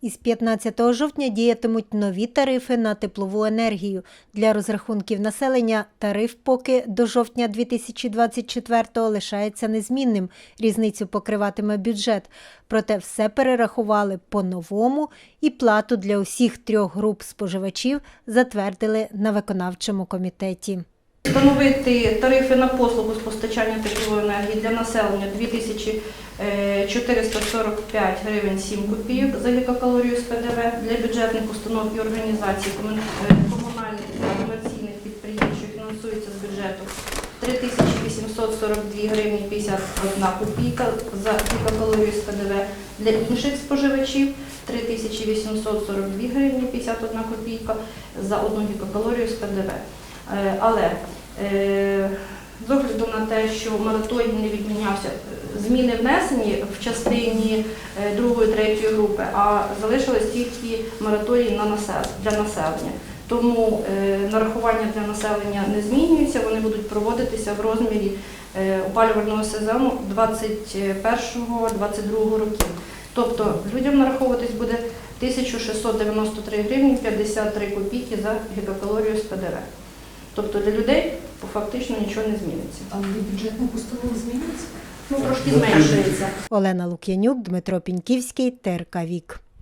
Із 15 жовтня діятимуть нові тарифи на теплову енергію. Для розрахунків населення тариф поки до жовтня 2024-го лишається незмінним. Різницю покриватиме бюджет. Проте все перерахували по-новому і плату для усіх трьох груп споживачів затвердили на виконавчому комітеті. Встановити тарифи на послугу з постачання теплової енергії для населення 2445 гривень 7 копійок за гігакалорію з ПДВ для бюджетних установ і організацій е, комунальних та комерційних підприємств, що фінансуються з бюджету 3842 гривні 51 копійка за гігакалорію з ПДВ для інших споживачів 3842 гривні 51 копійка за 1 гігакалорію з ПДВ. Е, Але з огляду на те, що мораторій не відмінявся, е, зміни внесені в частині е, другої, третьої групи, а залишилось тільки мораторій на насел- для населення. Тому е, нарахування для населення не змінюються, вони будуть проводитися в розмірі е, опалювального сезону 21-22 років. Тобто людям нараховуватись буде 1693 гривні 53 копійки за гігакалорію з ПДВ. Тобто для людей фактично нічого не зміниться. А бюджетна постанова зміниться? Ну, трошки зменшується. Олена Лук'янюк, Дмитро Піньківський, ТРК Вік.